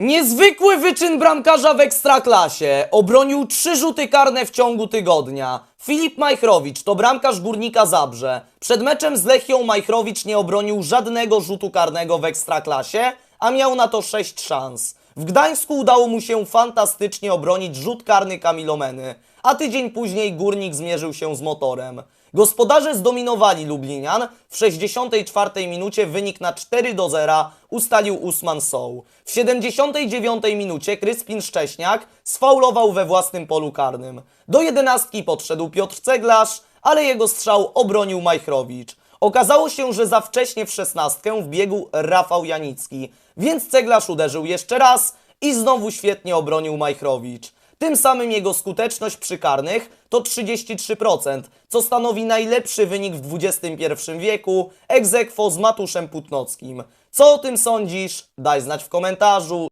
Niezwykły wyczyn bramkarza w Ekstraklasie. Obronił trzy rzuty karne w ciągu tygodnia. Filip Majchrowicz to bramkarz Górnika Zabrze. Przed meczem z Lechią Majchrowicz nie obronił żadnego rzutu karnego w Ekstraklasie, a miał na to sześć szans. W Gdańsku udało mu się fantastycznie obronić rzut karny Kamilomeny, a tydzień później Górnik zmierzył się z motorem. Gospodarze zdominowali Lublinian. W 64 minucie wynik na 4 do 0 ustalił Usman Soł. W 79 minucie Kryspin Szcześniak sfaulował we własnym polu karnym. Do jedenastki podszedł Piotr Ceglarz, ale jego strzał obronił Majchrowicz. Okazało się, że za wcześnie w szesnastkę wbiegł Rafał Janicki, więc Ceglarz uderzył jeszcze raz i znowu świetnie obronił Majchrowicz. Tym samym jego skuteczność przy karnych to 33%, co stanowi najlepszy wynik w XXI wieku, aequo z Matuszem Putnockim. Co o tym sądzisz? Daj znać w komentarzu.